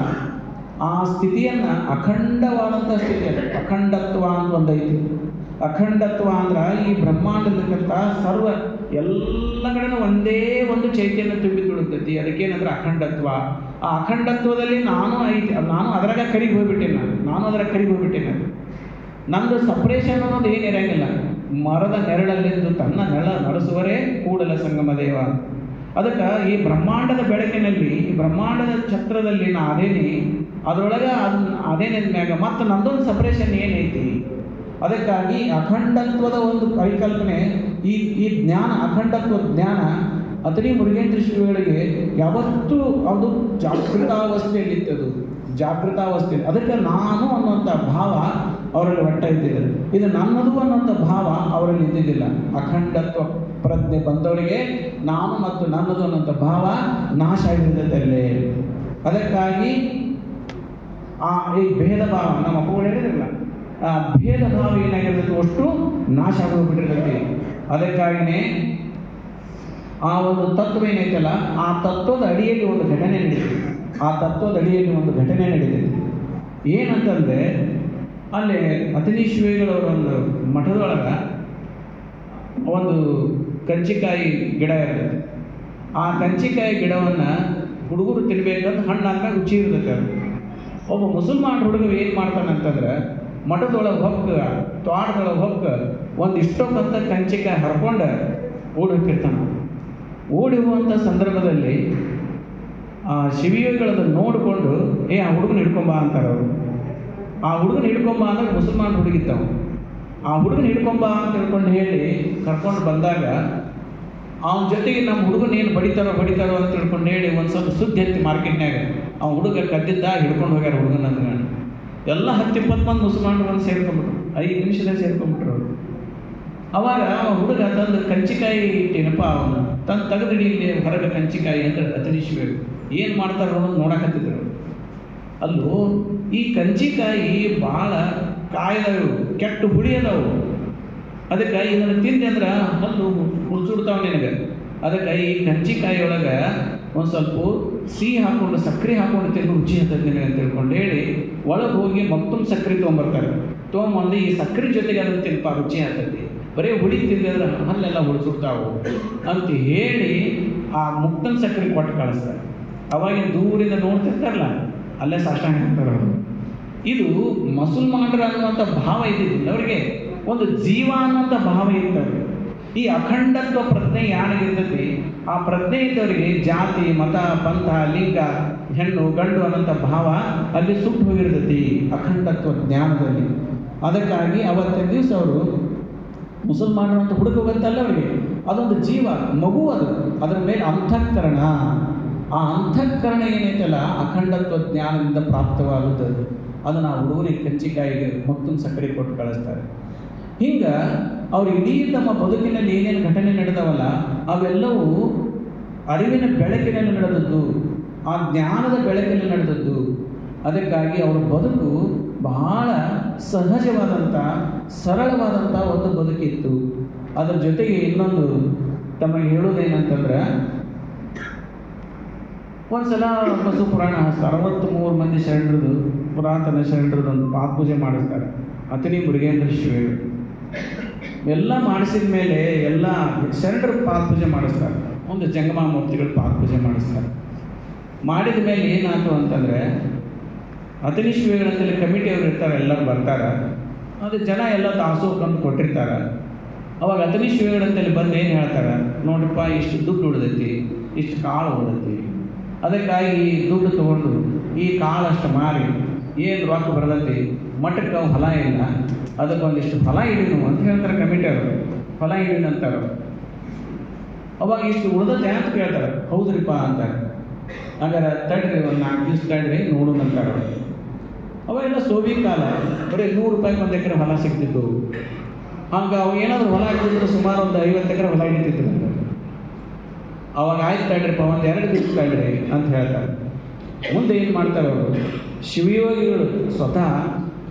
ಆ ಸ್ಥಿತಿಯನ್ನು ಅಖಂಡವಾದಂಥ ಸ್ಥಿತಿ ಅದು. ಅಖಂಡತ್ವ ಅಂತ ಒಂದು ಐತಿ ಅಖಂಡತ್ವ ಅಂದ್ರೆ ಈ ಬ್ರಹ್ಮಾಂಡದಕ್ಕಂತ ಸರ್ವ ಎಲ್ಲ ಕಡೆನೂ ಒಂದೇ ಒಂದು ಚೈತನ್ಯ ತುಂಬಿ ತುಳುಕ್ತೈತಿ. ಅದಕ್ಕೇನಂದ್ರೆ ಅಖಂಡತ್ವ. ಆ ಅಖಂಡತ್ವದಲ್ಲಿ ನಾನು ಐತಿ, ನಾನು ಅದರಾಗ ಕರಿಗೆ ಹೋಗ್ಬಿಟ್ಟೆ ನಾನು. ನಾನು ಅದರ ಕರಿಗೆ ಹೋಗ್ಬಿಟ್ಟೆ ನಾನು. ನಮ್ಮದು ಸಪ್ರೇಷನ್ ಅನ್ನೋದು ಏನಿರಂಗಿಲ್ಲ ಮರದ ನೆರಳಲ್ಲಿದ್ದು ತನ್ನ ನೆರಳ ನಡೆಸುವರೇ ಕೂಡಲ ಸಂಗಮ ದೇವ. ಅದಕ್ಕೆ ಈ ಬ್ರಹ್ಮಾಂಡದ ಬೆಳಕಿನಲ್ಲಿ, ಈ ಬ್ರಹ್ಮಾಂಡದ ಛತ್ರದಲ್ಲಿ ನಾ ಅದೇನಿ ಅದರೊಳಗೆ ಅದನ್ನ ಅದೇನಿದ ಮ್ಯಾಗ, ಮತ್ತು ನಂದೊಂದು ಸಪ್ರೇಷನ್ ಏನೈತಿ ಅದಕ್ಕಾಗಿ ಅಖಂಡತ್ವದ ಒಂದು ಪರಿಕಲ್ಪನೆ, ಈ ಈ ಜ್ಞಾನ, ಅಖಂಡತ್ವ ಜ್ಞಾನ ಅತನಿ ಮುರುಗೇಂದ್ರ ಶ್ರೀಗಳಿಗೆ ಯಾವತ್ತೂ ಅದು ಜಾಗೃತಾವಸ್ಥೆಯಲ್ಲಿತ್ತದು ಜಾಗೃತಾವಸ್ಥೆ ಅದಕ್ಕೆ ನಾನು ಅನ್ನುವಂಥ ಭಾವ ಅವರಲ್ಲಿ ಒಟ್ಟ ಇದ್ದಿದ್ದರು ಇದು ನನ್ನದು ಅನ್ನುವಂಥ ಭಾವ ಅವರಲ್ಲಿ ಇದ್ದಿದ್ದಿಲ್ಲ. ಅಖಂಡತ್ವ ಪ್ರಜ್ಞೆ ಬಂದವರಿಗೆ ನಾನು ಮತ್ತು ನನ್ನದು ಅನ್ನುವಂಥ ಭಾವ ನಾಶ ಆಗಿರ್ತೈತೆ ಅದಕ್ಕಾಗಿ ಆ ಈ ಭೇದ ಭಾವ, ನಮ್ಮ ಅಪ್ಪಗಳು ಹೇಳಿದ್ರಲ್ಲ, ಆ ಭೇದ ಭಾವ ಏನಾಗಿರಬೇಕು ಅಷ್ಟು ನಾಶ ಆಗೋಗ್ಬಿಟ್ಟಿರ್ತೈತಿ. ಅದಕ್ಕಾಗಿಯೇ ಆ ಒಂದು ತತ್ವ ಏನೈತಲ್ಲ, ಆ ತತ್ವದ ಅಡಿಯಲ್ಲಿ ಒಂದು ಘಟನೆ ನಡೆಯಿತು ಆ ತತ್ವದ ಅಡಿಯಲ್ಲಿ ಒಂದು ಘಟನೆ ನಡೆಯಿತು ಏನಂತಂದರೆ, ಅಲ್ಲಿ ಅತಿನೀಶ್ವೇಗಳವರ ಒಂದು ಮಠದೊಳಗೆ ಒಂದು ಕಂಚಿಕಾಯಿ ಗಿಡ ಇರ್ತದೆ. ಆ ಕಂಚಿಕಾಯಿ ಗಿಡವನ್ನು ಹುಡುಗರು ತಿನ್ಬೇಕಂತ ಹಣ್ಣಾದ್ಮೇಲೆ ರುಚಿ ಇರ್ತೈತೆ ಅದು. ಒಬ್ಬ ಮುಸಲ್ಮಾನ್ ಹುಡುಗ ಏನು ಮಾಡ್ತಾನೆ ಅಂತಂದ್ರೆ ಮಠದೊಳಗೆ ಹೊಕ್ಕ, ತ್ವಾಟದೊಳಗೆ ಹೊಕ್ಕ ಒಂದು ಇಷ್ಟೊಕ್ಕಂತ ಕಂಚಿಕಾಯಿ ಹರ್ಕೊಂಡು ಓಡಿ ಓಡಿ ಹೋಗುವಂಥ ಸಂದರ್ಭದಲ್ಲಿ, ಆ ಶಿವಿಯೋಗಿಗಳನ್ನ ನೋಡಿಕೊಂಡು, ಏ, ಆ ಹುಡುಗನ ಹಿಡ್ಕೊಂಬ ಅಂತಾರೆ ಅವರು. ಆ ಹುಡುಗನ ಹಿಡ್ಕೊಂಬ ಅಂದರೆ ಮುಸಲ್ಮಾನ್ ಹುಡುಗಿತ್ತವ. ಆ ಹುಡುಗನ ಹಿಡ್ಕೊಂಬ ಅಂತ ಹೇಳ್ಕೊಂಡು ಹೇಳಿ ಕರ್ಕೊಂಡು ಬಂದಾಗ, ಅವನ ಜೊತೆಗೆ ನಮ್ಮ ಹುಡುಗನ ಏನು ಬಡಿತಾರೋ ಬಡಿತಾರೋ ಅಂತ ತಿಳ್ಕೊಂಡು ಹೇಳಿ ಒಂದು ಸ್ವಲ್ಪ ಸುದ್ದಿ ಹತ್ತಿ ಮಾರ್ಕೆಟ್ನಾಗ ಅವ್ನ ಹುಡುಗ ಕದ್ದಿದ್ದ, ಹಿಡ್ಕೊಂಡು ಹೋಗ್ಯಾರ ಹುಡುಗನ ಅಂದ್ಕೊಂಡು ಎಲ್ಲ ಹತ್ತು ಇಪ್ಪತ್ತು ಮಂದಿ ಮುಸಲ್ಮಾನ್ ಬಂದು ಸೇರ್ಕೊಂಡ್ಬಿಟ್ರು ಐದು ನಿಮಿಷದಲ್ಲಿ ಸೇರ್ಕೊಂಬಿಟ್ರು ಅವರು. ಅವಾಗ ಅವ ಹುಡುಗ ತಂದು ಕಂಚಿಕಾಯಿ ಇಟ್ಟೇನಪ್ಪ ಅವನು ತಂದು ತೆಗೆದಿಡಿ, ಇಲ್ಲಿ ಹೊರಗೆ ಕಂಚಿಕಾಯಿ ಅಂತ ಅತನಿಸ್ಬೇಕು ಏನು ಮಾಡ್ತಾರೋ ಅನ್ನೋದು ನೋಡಕತ್ತಿದ್ರು ಅಲ್ಲೂ, ಈ ಕಂಚಿಕಾಯಿ ಭಾಳ ಕಾಯ್ದವು, ಕೆಟ್ಟು ಹುಳಿ ಅದಾವು. ಅದಕ್ಕೆ ಇದನ್ನು ತಿಂದೆ ಅಂದ್ರೆ ಹಲ್ಲು ಹುಳ್ಸುಡ್ತಾವೆ ನಿನಗೆ. ಅದಕ್ಕೆ ಈ ಕಂಚಿಕಾಯಿ ಒಳಗೆ ಒಂದು ಸ್ವಲ್ಪ ಸಿಹಿ ಹಾಕ್ಕೊಂಡು ಸಕ್ಕರೆ ಹಾಕ್ಕೊಂಡು ತಿಂದು ರುಚಿ ಹತ್ತದ ಅಂತ ತಿಳ್ಕೊಂಡು ಹೇಳಿ, ಒಳಗೆ ಹೋಗಿ ಮತ್ತೊಂದು ಸಕ್ಕರೆ ತೊಗೊಂಬರ್ತಾರೆ. ತೊಗೊಂಬಂದು ಈ ಸಕ್ಕರೆ ಜೊತೆಗೆ ಅದನ್ನು ತಿನ್ಪ, ರುಚಿ ಆಗ್ತೈತಿ. ಬರೀ ಹುಳಿ ತಿಂದೆ ಅಂದ್ರೆ ಹಲ್ಲೆಲ್ಲ ಹುಳಿಸುಡ್ತಾವು ಅಂತ ಹೇಳಿ ಆ ಮುಕ್ತನ ಸಕ್ಕರೆ ಕೊಟ್ಟು ಕಳಿಸ್ತಾರೆ. ಅವಾಗಿನ ದೂರಿಂದ ನೋಡ್ತಿರ್ತಾರಲ್ಲ, ಅಲ್ಲೇ ಸಾಷ್ಟಾಂಗ ಹಾಕ್ತಾರೆ ಅವರು. ಇದು ಮುಸಲ್ಮಾನರು ಅನ್ನುವಂಥ ಭಾವ ಇದ್ದಿದ್ದಿಲ್ಲ. ಅವರಿಗೆ ಒಂದು ಜೀವ ಅನ್ನುವಂಥ ಭಾವ ಇರ್ತಾರೆ ಈ ಅಖಂಡತ್ವ ಪ್ರಜ್ಞೆ ಯಾರಿಗಿರ್ತೈತಿ, ಆ ಪ್ರಜ್ಞೆ ಇದ್ದವರಿಗೆ ಜಾತಿ, ಮತ, ಪಂಥ, ಲಿಂಗ, ಹೆಣ್ಣು, ಗಂಡು ಅನ್ನೋಂಥ ಭಾವ ಅಲ್ಲಿ ಸುಟ್ಟು ಹೋಗಿರ್ತೈತಿ ಅಖಂಡತ್ವ ಜ್ಞಾನದಲ್ಲಿ. ಅದಕ್ಕಾಗಿ ಅವತ್ತಿನ ದಿವಸ ಅವರು ಮುಸಲ್ಮಾನರು ಅಂತ ಹುಡುಗ ಗೊತ್ತಲ್ಲ ಅವರಿಗೆ? ಅದೊಂದು ಜೀವ, ಮಗು ಅದು. ಅದರ ಮೇಲೆ ಅಂತಃಕರಣ. ಆ ಅಂತಃಕರಣ ಏನೈತಲ್ಲ? ಅಖಂಡತ್ವ ಜ್ಞಾನದಿಂದ ಪ್ರಾಪ್ತವಾಗುತ್ತದೆ ಅದು. ಅದನ್ನು ಆ ಹುಡುಗರಿಗೆ ಕಂಚಿಕಾಯಿಗೆ ಮತ್ತೊಂದು ಸಕ್ಕರೆ ಕೊಟ್ಟು ಕಳಿಸ್ತಾರೆ. ಹಿಂಗೆ ಅವ್ರು ಇಡೀ ತಮ್ಮ ಬದುಕಿನಲ್ಲಿ ಏನೇನು ಘಟನೆ ನಡೆದವಲ್ಲ, ಅವೆಲ್ಲವೂ ಅರಿವಿನ ಬೆಳಕಿನಲ್ಲಿ ನಡೆದದ್ದು, ಆ ಜ್ಞಾನದ ಬೆಳಕಿನಲ್ಲಿ ನಡೆದದ್ದು. ಅದಕ್ಕಾಗಿ ಅವರ ಬದುಕು ಬಹಳ ಸಹಜವಾದಂಥ ಸರಳವಾದಂಥ ಒಂದು ಬದುಕಿತ್ತು. ಅದರ ಜೊತೆಗೆ ಇನ್ನೊಂದು ತಮಗೆ ಹೇಳೋದೇನಂತಂದ್ರೆ ಒಂದ್ಸಲ ಬಸು ಪುರಾಣ ಅರವತ್ತ್ಮೂರು ಮಂದಿ ಶರಣರದು ಪುರಾತನ ಶರಣರದು ಒಂದು ಪಾದ ಪೂಜೆ ಮಾಡಿಸ್ತಾರೆ. ಅತನಿ ಮುರುಗೇಂದ್ರ ಶಿವ ಎಲ್ಲ ಮಾಡಿಸಿದ ಮೇಲೆ ಎಲ್ಲ ಶರಣರ ಪಾದ ಪೂಜೆ ಮಾಡಿಸ್ತಾರೆ. ಒಂದು ಜಂಗಮ ಮೂರ್ತಿಗಳು ಪಾದ ಪೂಜೆ ಮಾಡಿಸ್ತಾರೆ. ಮಾಡಿದ ಮೇಲೆ ಏನಾಯ್ತು ಅಂತಂದರೆ ಅತನಿ ಕಮಿಟಿ ಕಮಿಟಿಯವ್ರು ಇರ್ತಾರೆ, ಎಲ್ಲರೂ ಬರ್ತಾರೆ. ಅದು ಜನ ಎಲ್ಲ ತಾಸು ಕಂಡು ಕೊಟ್ಟಿರ್ತಾರೆ. ಅವಾಗ ಅಥನೀಶ್ ವಿವೇಕಾನಂದಲ್ಲಿ ಬಂದು ಏನು ಹೇಳ್ತಾರೆ? ನೋಡ್ರಪ್ಪ, ಇಷ್ಟು ದುಡ್ಡು ಉಳಿದೈತಿ, ಇಷ್ಟು ಕಾಳು ಉಳಿದೈತಿ. ಅದಕ್ಕಾಗಿ ಈ ದುಡ್ಡು ತೊಗೊಂಡು, ಈ ಕಾಳಷ್ಟು ಮಾರಿ, ಏನು ರೊಕ್ಕ ಬರದೈತಿ, ಮಠಕ್ಕೆ ಅವು ಫಲ ಇಲ್ಲ. ಅದಕ್ಕೆ ಒಂದಿಷ್ಟು ಫಲ ಇಡೀನು ಅಂತ ಹೇಳ್ತಾರೆ ಕಮಿಟಿಯವರು ಫಲ ಇಡೀನು ಅಂತಾರೆ. ಅವಾಗ ಇಷ್ಟು ಉಳಿದತ್ತೆ ಅಂತ ಕೇಳ್ತಾರೆ. ಹೌದ್ರಿಪ್ಪ ಅಂತಾರೆ. ಹಾಗಾದ್ರೆ ತಡ್ರಿ ಒಂದು ನಾಲ್ಕು ದಿವ್ಸ ತಡ್ರಿ, ನೋಡೋಣ ಅಂತಾರೆ ಅವ್ರು. ಅವಾಗೆಲ್ಲ ಸೋವಿ ಕಾಲ. ಬರೀ ನೂರು ರೂಪಾಯಿ ಒಂದು ಎಕರೆ ಹೊಲ ಸಿಗ್ತಿತ್ತು. ಹಂಗೆ ಅವು ಏನಾದರೂ ಹೊಲ ಹಿಡಿದಿದ್ರೆ ಸುಮಾರು ಒಂದು ಐವತ್ತು ಎಕರೆ ಹೊಲ ಹಿಡಿತಿದ್ರು ಅವಾಗ ಆಯ್ತು ತಡ್ರಿಪ್ಪ ಒಂದು ಎರಡು ದಿವಸ ತಡ್ರಿ ಅಂತ ಹೇಳ್ತಾರೆ. ಮುಂದೆ ಏನು ಮಾಡ್ತಾರೆ ಅವರು? ಶಿವಯೋಗಿಗಳು ಸ್ವತಃ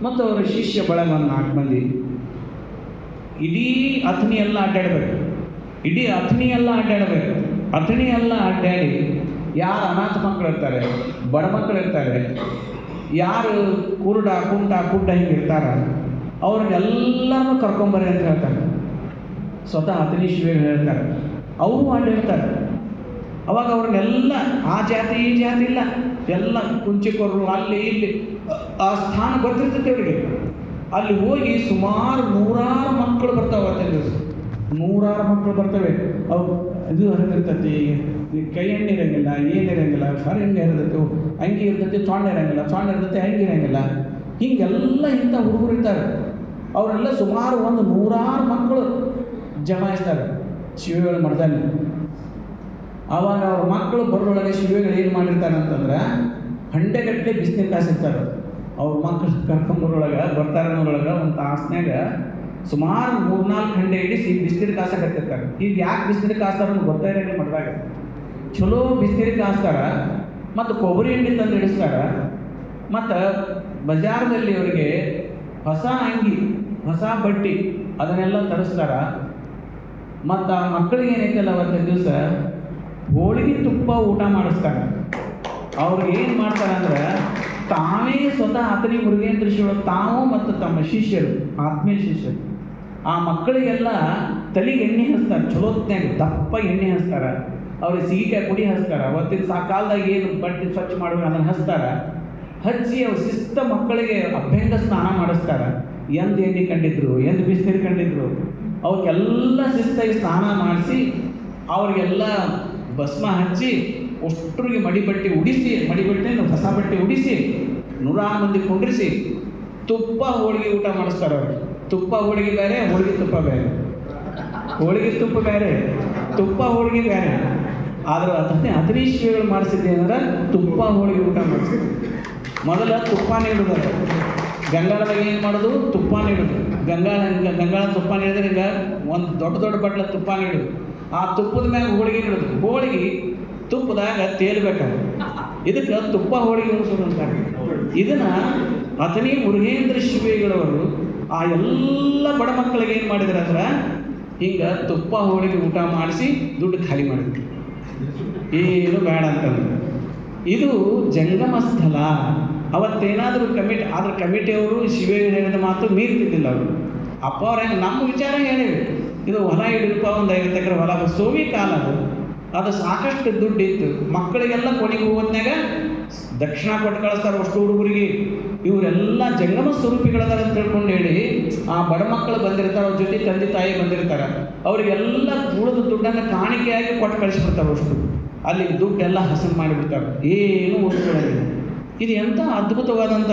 ಮತ್ತು ಅವರ ಶಿಷ್ಯ ಬಳಗ ಒಂದು ನಾಲ್ಕು ಮಂದಿ. ಇಡೀ ಅಥಣಿ ಎಲ್ಲ ಅಡ್ಡಾಡಬೇಕು. ಇಡೀ ಅಥಣಿ ಎಲ್ಲ ಅಡ್ಡಾಡಬೇಕು. ಅಥಣಿ ಎಲ್ಲ ಅಡ್ಡಾಡಿ ಯಾರು ಅನಾಥ ಮಕ್ಕಳು ಇರ್ತಾರೆ, ಬಡ ಮಕ್ಕಳು ಇರ್ತಾರೆ ಯಾರು ಕುರುಡ, ಕುಂಟ ಕುಡ್ಡ ಹಿಂಗೆ ಇರ್ತಾರ? ಅವ್ರನ್ನೆಲ್ಲನೂ ಕರ್ಕೊಂಬರ್ರಿ ಅಂತ ಹೇಳ್ತಾರೆ. ಸ್ವತಃ ಶಿವೇಗಳು ಹೇಳ್ತಾರೆ. ಅವರು ಅಡ್ಡಿರ್ತಾರೆ ಅವಾಗ ಅವ್ರನ್ನೆಲ್ಲ, ಆ ಜಾತಿ, ಈ ಜಾತಿ ಇಲ್ಲ. ಎಲ್ಲ ಕುಂಚಿಕೊರರು ಅಲ್ಲಿ ಇಲ್ಲಿ, ಆ ಸ್ಥಾನ ಗೊತ್ತಿರ್ತೈತೆ ಅವರಿಗೆ ಅಲ್ಲಿ ಹೋಗಿ ಸುಮಾರು ನೂರಾರು ಮಕ್ಕಳು ಬರ್ತಾವೆ ಅವತ್ತಿನ ದಿವಸ. ನೂರಾರು ಮಕ್ಕಳು ಬರ್ತವೆ. ಅವು ಇದು ಹರಿದಿರ್ತೈತಿ ಕೈ ಎಣ್ಣೆ ಇರಂಗಿಲ್ಲ ಏನಿರಂಗಿಲ್ಲ ಕರೆಣ್ಣೆ ಇರ್ತೈತಿ ಅಂಗಿ ಇರ್ತೈತಿ ಸೊಣ್ಣ ಇರಂಗಿಲ್ಲ ಸೊಣ್ಣ ಇರ್ತೈತಿ ಅಂಗಿ ಇರೋಂಗಿಲ್ಲ. ಹಿಂಗೆಲ್ಲ ಇಂಥ ಹುಡುಗರು ಇರ್ತಾರೆ. ಅವರೆಲ್ಲ ಸುಮಾರು ಒಂದು ನೂರಾರು ಮಕ್ಕಳು ಜಮಾಯಿಸ್ತಾರೆ ಶಿವೆಗಳು ಮಠದಲ್ಲಿ. ಆವಾಗ ಅವ್ರ ಮಕ್ಕಳು ಬರೋಳಗೆ ಶಿವಗಳು ಏನು ಮಾಡಿರ್ತಾರೆ ಅಂತಂದ್ರೆ ಹಂಡೆಗಟ್ಟಲೆ ಬಿಸಿನೀರು ಕಾಸಿರ್ತಾರೆ ಅವ್ರ ಮಕ್ಕಳು ಬರ್ತಾರೆ ಅನ್ನೋರೊಳಗೆ ಒಂದು ತಾಸ್ನ್ಯಾಗ ಸುಮಾರು ಮೂರ್ನಾಲ್ಕು ಹಂಡೆ ಇಡಿಸಿ ಬಿಸಿನೀರು ಕಾಸಕತ್ತಿರ್ತಾರೆ ಈಗ ಯಾಕೆ ಬಿಸಿನೀರು ಕಾಸ್ತಾರ ಗೊತ್ತಾ ಇರಂಗಿಲ್ಲ ಮಠದಾಗ. ಚಲೋ ಬಿಸಿನೀರು ಕಾಸ್ತಾರ, ಮತ್ತು ಕೊಬ್ಬರಿ ಎಣ್ಣೆ ತಂದು ಇಡಿಸ್ತಾರ, ಮತ್ತು ಬಜಾರ್ದಲ್ಲಿ ಅವರಿಗೆ ಹೊಸ ಅಂಗಿ, ಹೊಸ ಬಟ್ಟಿ ಅದನ್ನೆಲ್ಲ ತರಿಸ್ತಾರ. ಮತ್ತು ಆ ಮಕ್ಕಳಿಗೆ ಏನೈತಲ್ಲ ಅವತ್ತಿನ ದಿವಸ? ಹೋಳಿಗೆ ತುಪ್ಪ ಊಟ ಮಾಡಿಸ್ತಾರೆ. ಅವ್ರು ಏನು ಮಾಡ್ತಾರೆ ಅಂದ್ರೆ, ತಾವೇ ಸ್ವತಃ ಆತನಿ ಮುರುಗೇಂದ್ರ ಶಿವರು ತಾವು ಮತ್ತು ತಮ್ಮ ಶಿಷ್ಯರು, ಆತ್ಮೀಯ ಶಿಷ್ಯರು. ಆ ಮಕ್ಕಳಿಗೆಲ್ಲ ತಲೆಗೆ ಎಣ್ಣೆ ಹಚ್ತಾರೆ ಚಲೋತ್ನಾಗ ದಪ್ಪ ಎಣ್ಣೆ ಹಚ್ತಾರೆ. ಅವ್ರಿಗೆ ಸಿಹಿಕಾಯಿ ಕುಡಿ ಹಚ್ತಾರೆ. ಅವತ್ತಿನ ಸಾ ಕಾಲದಾಗ ಏನು ಬಟ್ಟೆ ಸ್ವಚ್ಛ ಮಾಡುವ ಅದನ್ನು ಹಚ್ತಾರೆ. ಹಚ್ಚಿ ಅವ್ರು ಶಿಸ್ತ ಮಕ್ಕಳಿಗೆ ಅಭ್ಯಂಗ ಸ್ನಾನ ಮಾಡಿಸ್ತಾರೆ. ಎಂದು ಎಣ್ಣೆ ಕಂಡಿದ್ರು, ಎಂದು ಬಿಸಿನೀರು ಕಂಡಿದ್ರು. ಅವಕ್ಕೆಲ್ಲ ಶಿಸ್ತಾಗಿ ಸ್ನಾನ ಮಾಡಿಸಿ ಅವ್ರಿಗೆಲ್ಲ ಭಸ್ಮ ಹಚ್ಚಿ ಅಷ್ಟ್ರಿಗೆ ಮಡಿಬಟ್ಟೆ ಉಡಿಸಿ ಮಡಿಬಟ್ಟೆ ಹೊಸ ಬಟ್ಟೆ ಉಡಿಸಿ, ನೂರಾರು ಮಂದಿ ಕುಂಡ್ರಿಸಿ ತುಪ್ಪ ಹೋಳಿಗೆ ಊಟ ಮಾಡಿಸ್ತಾರೆ ಅವ್ರು. ತುಪ್ಪ ಹೋಳಿಗೆ ಬೇರೆ, ಹೋಳಿಗೆ ತುಪ್ಪ ಬೇರೆ. ಹೋಳಿಗೆ ತುಪ್ಪ ಬೇರೆ, ತುಪ್ಪ ಹೋಳಿಗೆ ಬೇರೆ. ಆದ್ರೆ ಅದನ್ನೇ ಹದಿನೈದು ಮಾಡಿಸಿದ್ದೆ ಅಂದ್ರೆ ತುಪ್ಪ ಹೋಳಿಗೆ ಊಟ ಮಾಡಿಸಿದ್ದೆ. ಮೊದಲ ತುಪ್ಪ ನೀಡುದು ಗಂಗಾಳದಾಗ ಏನು ಮಾಡೋದು? ತುಪ್ಪ ನೀಡುದು. ಗಂಗಾಳ ಗಂಗಾಳ ತುಪ್ಪ ನೀಡಿದ್ರೆ ಹಿಂಗೆ ಒಂದು ದೊಡ್ಡ ದೊಡ್ಡ ಬಟ್ಲ ತುಪ್ಪ ನೀಡುದು. ಆ ತುಪ್ಪದ ಮ್ಯಾಗ ಹೋಳಿಗೆ ನೀಡುದು. ಹೋಳಿಗೆ ತುಪ್ಪದಾಗ ತೇಲ್ಬೇಕು ಇದಕ್ಕೆ ತುಪ್ಪ ಹೋಳಿಗೆ ಉಣಿಸೋದು ಅಂತಾರೆ ಇದನ್ನ ಅತನಿ ಮುರುಗೇಂದ್ರ ಶಿವೇಗಳವರು ಆ ಎಲ್ಲ ಬಡ ಮಕ್ಕಳಿಗೆ ಏನು ಮಾಡಿದ್ರು ಅಂದ್ರೆ ಹಿಂಗೆ ತುಪ್ಪ ಹೋಳಿಗೆ ಊಟ ಮಾಡಿಸಿ ದುಡ್ಡು ಖಾಲಿ ಮಾಡಿದ್ರು. ಏನು ಬೇಡ ಅಂತಂದ್ರೆ ಇದು ಜಂಗಮ ಸ್ಥಳ ಅವತ್ತೇನಾದರೂ ಕಮಿಟಿ, ಆದ್ರೆ ಕಮಿಟಿಯವರು ಶಿವ ಹೇಳಿದ ಮಾತು ಮೀರ್ತಿದ್ದಿಲ್ಲ ಅವರು. ಅಪ್ಪ ಅವ್ರ ಹೆಂಗೆ ನಮ್ಮ ವಿಚಾರ ಹೇಳಿವಿ ಇದು ಹೊಲ ಹಿಡಿದಪ್ಪ ಒಂದು ಐವತ್ತು ಎಕರೆ ಹೊಲ ಸೋವಿ ಕಾಲ ಅದು. ಸಾಕಷ್ಟು ದುಡ್ಡಿತ್ತು. ಮಕ್ಕಳಿಗೆಲ್ಲ ಕೊನೆಗೆ ಹೋಗೋದ್ನಾಗ ದಕ್ಷಿಣ ಕೊಟ್ಟು ಕಳಿಸ್ತಾರೆ ಅಷ್ಟು ಹುಡುಗರಿಗೆ? ಇವರೆಲ್ಲ ಜಂಗಮ ಸ್ವರೂಪಿಗಳದಾರ ಅಂತ ತಿಳ್ಕೊಂಡು ಹೇಳಿ, ಆ ಬಡ ಮಕ್ಕಳು ಬಂದಿರ್ತಾರೆ ಅವ್ರ ಜೊತೆ ತಂದೆ ತಾಯಿ ಬಂದಿರ್ತಾರೆ, ಅವರಿಗೆಲ್ಲ ಉಳಿದ ದುಡ್ಡನ್ನು ಕಾಣಿಕೆಯಾಗಿ ಕೊಟ್ಟು ಕಳಿಸ್ಬಿಡ್ತಾರೆ ಅಷ್ಟು. ಅಲ್ಲಿ ದುಡ್ಡೆಲ್ಲ ಹಸನ್ ಮಾಡಿಬಿಡ್ತಾರೆ. ಏನು ಉಳಿಸ್ಕೊಳ್ಳೋದಿಲ್ಲ. ಇದು ಎಂಥ ಅದ್ಭುತವಾದಂಥ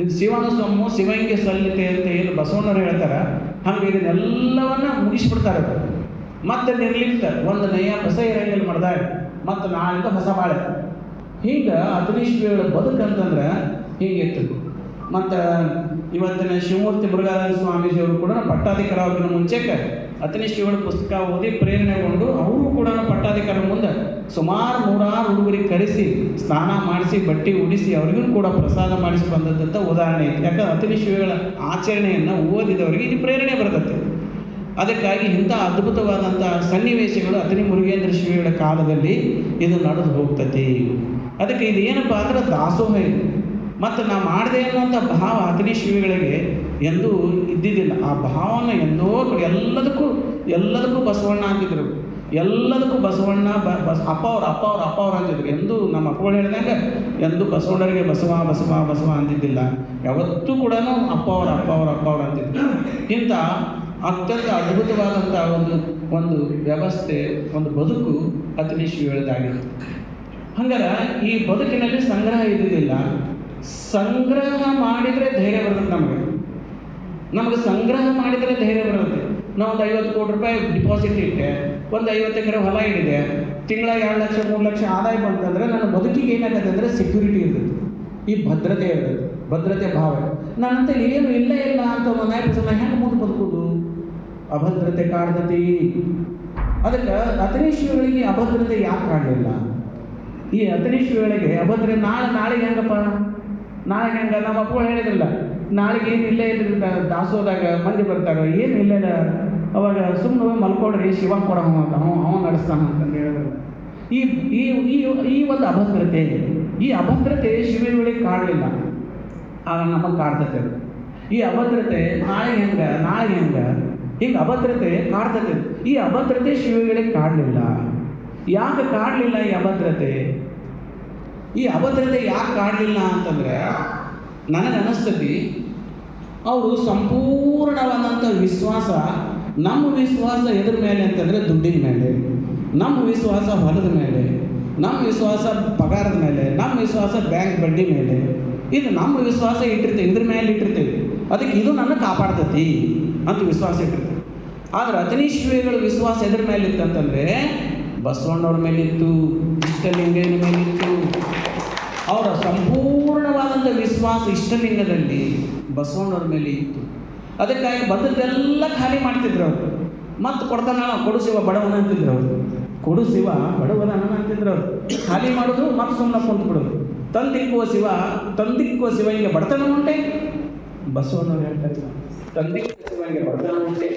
ಇದು ಶಿವನ ಸೊಮ್ಮು ಶಿವಂಗೆ ಸಲ್ಲಿತೆ ಅಂತ ಏನು ಬಸವಣ್ಣರು ಹೇಳ್ತಾರೆ, ಹಂಗೆ ಇದನ್ನೆಲ್ಲವನ್ನ ಮುಗಿಸ್ಬಿಡ್ತಾರೆ ಮತ್ತೆ ನಿರ್ಲಿಪ್ತ, ಒಂದು ನಯ ಹೊಸ ಇರಂಗಿಲ್ಲ ಮಾಡ್ದಾಗ ಮತ್ತು ನಾಳಿಂದ ಹೊಸ ಬಾಳೆ ಹಿಂಗೆ ಅತನೀಶ್ವರಿಗಳ ಬದುಕಂತಂದ್ರೆ ಹೀಗಿತ್ತು ಮತ್ತು ಇವತ್ತಿನ ಶಿವಮೂರ್ತಿ ಮುರುಘಾನಂದ ಸ್ವಾಮೀಜಿಯವರು ಕೂಡ ಪಟ್ಟಾಧಿಕಾರವಾಗಿನ ಮುಂಚೆಕ್ಕೆ ಅತನೀಶ್ವರಿಗಳ ಪುಸ್ತಕ ಓದಿ ಪ್ರೇರಣೆಗೊಂಡು ಅವರು ಕೂಡ ಪಟ್ಟಾಧಿಕಾರ ಮುಂದೆ ಸುಮಾರು ನೂರಾರು ಹುಡುಗರಿಗೆ ಕರೆಸಿ, ಸ್ನಾನ ಮಾಡಿಸಿ, ಬಟ್ಟೆ ಉಡಿಸಿ, ಅವ್ರಿಗೂ ಕೂಡ ಪ್ರಸಾದ ಮಾಡಿಸಿ ಬಂದದ್ದಂಥ ಉದಾಹರಣೆ ಐತಿ. ಯಾಕಂದ್ರೆ ಅತನೀಶ್ವರಿಗಳ ಆಚರಣೆಯನ್ನು ಓದಿದವರಿಗೆ ಇದು ಪ್ರೇರಣೆ ಬರ್ತದೆ. ಅದಕ್ಕಾಗಿ ಇಂಥ ಅದ್ಭುತವಾದಂಥ ಸನ್ನಿವೇಶಗಳು ಅತನಿ ಮುರುಗೇಂದ್ರ ಶಿವಿಗಳ ಕಾಲದಲ್ಲಿ ಇದು ನಡೆದು ಹೋಗ್ತತಿ ಅದಕ್ಕೆ ಇದು ಏನಪ್ಪ ಅಂದ್ರೆ ದಾಸೋಹ ಇದು. ಮತ್ತು ನಾ ಮಾಡಿದೆ ಅನ್ನುವಂಥ ಭಾವ ಅಗ್ನಿಶಿವಿಗಳಿಗೆ ಎಂದೂ ಇದ್ದಿದ್ದಿಲ್ಲ. ಆ ಭಾವನ ಎಂದೋ ಎಲ್ಲದಕ್ಕೂ ಎಲ್ಲದಕ್ಕೂ ಬಸವಣ್ಣ ಅಂತಿದ್ರು. ಎಲ್ಲದಕ್ಕೂ ಬಸವಣ್ಣ, ಬ, ಬಸ್ ಅಪ್ಪ ಅವ್ರ ಅಪ್ಪ ಅವ್ರ ಅಪ್ಪ ಅವ್ರು ಅಂತಿದ್ರು. ಎಂದೂ ನಮ್ಮ ಅಪ್ಪಗಳು ಹೇಳಿದಂಗೆ ಎಂದೂ ಬಸವಣ್ಣರಿಗೆ ಬಸವ ಬಸವ ಬಸವ ಅಂತಿದ್ದಿಲ್ಲ. ಯಾವತ್ತೂ ಕೂಡ ಅಪ್ಪ ಅವ್ರ ಅಪ್ಪ ಅವ್ರ ಅಪ್ಪ ಅವ್ರು ಅಂತಿದ್ರು. ಇಂಥ ಅತ್ಯಂತ ಅದ್ಭುತವಾದಂಥ ಒಂದು ಒಂದು ವ್ಯವಸ್ಥೆ, ಒಂದು ಬದುಕು ಅತನಿ ಶಿವಳದಾಗಿದೆ ಹಂಗಾರೆ ಈ ಬದುಕಿನಲ್ಲಿ ಸಂಗ್ರಹ ಇದ್ದಿದ್ದಿಲ್ಲ. ಸಂಗ್ರಹ ಮಾಡಿದರೆ ಧೈರ್ಯ ಬರುತ್ತೆ ನಮಗೆ. ನಮಗೆ ಸಂಗ್ರಹ ಮಾಡಿದರೆ ಧೈರ್ಯ ಬರುತ್ತೆ. ನಾವು ಒಂದು ಐವತ್ತು ಕೋಟಿ ರೂಪಾಯಿ ಡಿಪಾಸಿಟ್ ಇಟ್ಟೆ, ಒಂದು ಐವತ್ತು ಎಕರೆ ಹೊಲ ಹಿಡಿದೆ ತಿಂಗಳ ಎರಡು ಲಕ್ಷ, ಮೂರು ಲಕ್ಷ ಆದಾಯ ಬಂತಂದ್ರೆ ನನ್ನ ಬದುಕಿಗೆ ಏನಾಗತ್ತೆ ಅಂದರೆ ಸೆಕ್ಯೂರಿಟಿ ಇರ್ತದೆ. ಈ ಭದ್ರತೆ ಇರ್ತದೆ, ಭದ್ರತೆ ಭಾವ ನನ್ನಂತ ಏನು ಇಲ್ಲ ಇಲ್ಲ ಅಂತ ಒಂದು ನಾಲ್ಕು ಹೆಂಗೆ ಮುಂದೆ ಬದುಕೋದು ಅಭದ್ರತೆ ಕಾಡ್ತತಿ. ಅದಕ್ಕೆ ಅತನೀಶ್ವರಿಗೆ ಅಭದ್ರತೆ ಯಾಕೆ ಕಾಡಲಿಲ್ಲ ಈ ಅಥಣಿಶ್ ವೇಳೆಗೆ ಅಭದ್ರೆ ನಾಳೆ, ನಾಳೆಗೆ ಹೆಂಗಪ್ಪ? ನಾಳೆ ಹೆಂಗ? ನಮ್ಮ ಅಪ್ಪ ಹೇಳಿದ್ರಲ್ಲ, ನಾಳೆಗೆ ಏನು ಇಲ್ಲೇ ಇದ್ರಿಂದ ದಾಸೋದಾಗ ಮಂದಿ ಬರ್ತಾರೆ. ಏನು ಇಲ್ಲ ಇಲ್ಲ, ಅವಾಗ ಸುಮ್ಮನೆ ಮಲ್ಕೊಡ್ರಿ ಶಿವ ಕೊಡ ಅಂತ ಅವ ಅವ ನಡೆಸ್ತಾನ ಅಂತಂದು ಹೇಳಿದ್ರು. ಈ ಈ ಈ ಈ ಒಂದು ಅಭದ್ರತೆ ಈ ಅಭದ್ರತೆ ಶಿವಗಳಿಗೆ ಕಾಡಲಿಲ್ಲ ಆಗ ನಮಗೆ ಕಾಡ್ತತೆ ಅದು. ಈ ಅಭದ್ರತೆ ನಾಳೆ ಹೆಂಗ ನಾಳೆ ಹೆಂಗ? ಹಿಂಗೆ ಅಭದ್ರತೆ ಕಾಡ್ತತೆ ಈ ಅಭದ್ರತೆ ಶಿವಗಳಿಗೆ ಕಾಡಲಿಲ್ಲ ಯಾಕೆ ಕಾಡಲಿಲ್ಲ ಈ ಅಭದ್ರತೆ? ಈ ಅಭದ್ರತೆ ಯಾಕೆ ಕಾಡಲಿಲ್ಲ ಅಂತಂದರೆ ನನಗೆ ಅನಿಸ್ತತಿ ಅವರು ಸಂಪೂರ್ಣವಾದಂಥ ವಿಶ್ವಾಸ, ನಮ್ಮ ವಿಶ್ವಾಸ ಎದ್ರ ಮೇಲೆ ಅಂತಂದರೆ ದುಡ್ಡಿನ ಮೇಲೆ, ನಮ್ಮ ವಿಶ್ವಾಸ ಹೊಲದ ಮೇಲೆ, ನಮ್ಮ ವಿಶ್ವಾಸ ಪಗಾರದ ಮೇಲೆ, ನಮ್ಮ ವಿಶ್ವಾಸ ಬ್ಯಾಂಕ್ ಬಡ್ಡಿ ಮೇಲೆ. ಇದು ನಮ್ಮ ವಿಶ್ವಾಸ ಇಟ್ಟಿರ್ತೇವೆ ಇದ್ರ ಮೇಲೆ ಇಟ್ಟಿರ್ತೇವೆ. ಅದಕ್ಕೆ ಇದು ನನ್ನ ಕಾಪಾಡ್ತತಿ ಅಂತ ವಿಶ್ವಾಸ ಇಟ್ಟಿರ್ತೇವೆ. ಆದರೆ ಅತನೀಶ್ವರಿಗಳ ವಿಶ್ವಾಸ ಎದ್ರ ಮೇಲೆ ಇತ್ತಂತಂದರೆ ಬಸವಣ್ಣವ್ರ ಮೇಲಿತ್ತು ಇಷ್ಟಲಿಂಗನ ಮೇಲಿತ್ತು. ಅವರ ಸಂಪೂರ್ಣವಾದಂಥ ವಿಶ್ವಾಸ ಇಷ್ಟಲಿಂಗದಲ್ಲಿ ಬಸವಣ್ಣವ್ರ ಮೇಲೆ ಇತ್ತು. ಅದಕ್ಕಾಗಿ ಬಂದದ್ದೆಲ್ಲ ಖಾಲಿ ಮಾಡ್ತಿದ್ರು ಅವರು. ಮತ್ತು ಕೊಡ್ತಾನ ಕೊಡು ಶಿವ, ಬಡವನ ಅಂತಿದ್ರು ಅವರು. ಕೊಡು ಶಿವ, ಬಡವನ ಅಂತಿದ್ರು ಅವರು. ಖಾಲಿ ಮಾಡೋದು, ಮತ್ತು ಸುಮ್ಮನೆ ಕುಂತ್ಬಿಡೋದು ತಂದಿಕ್ಕುವ ಶಿವ ತಂದಿಕ್ಕುವ ಶಿವ ಹಿಂಗೆ ಬಡತನ ಉಂಟೆ. ಬಸವಣ್ಣವ್ರು ಹೇಳ್ತಾರೆ ತಂದಿಕ್ಕುವ ಶಿವ ಹಿಂಗೆ ಬಡತನ ಉಂಟೆ.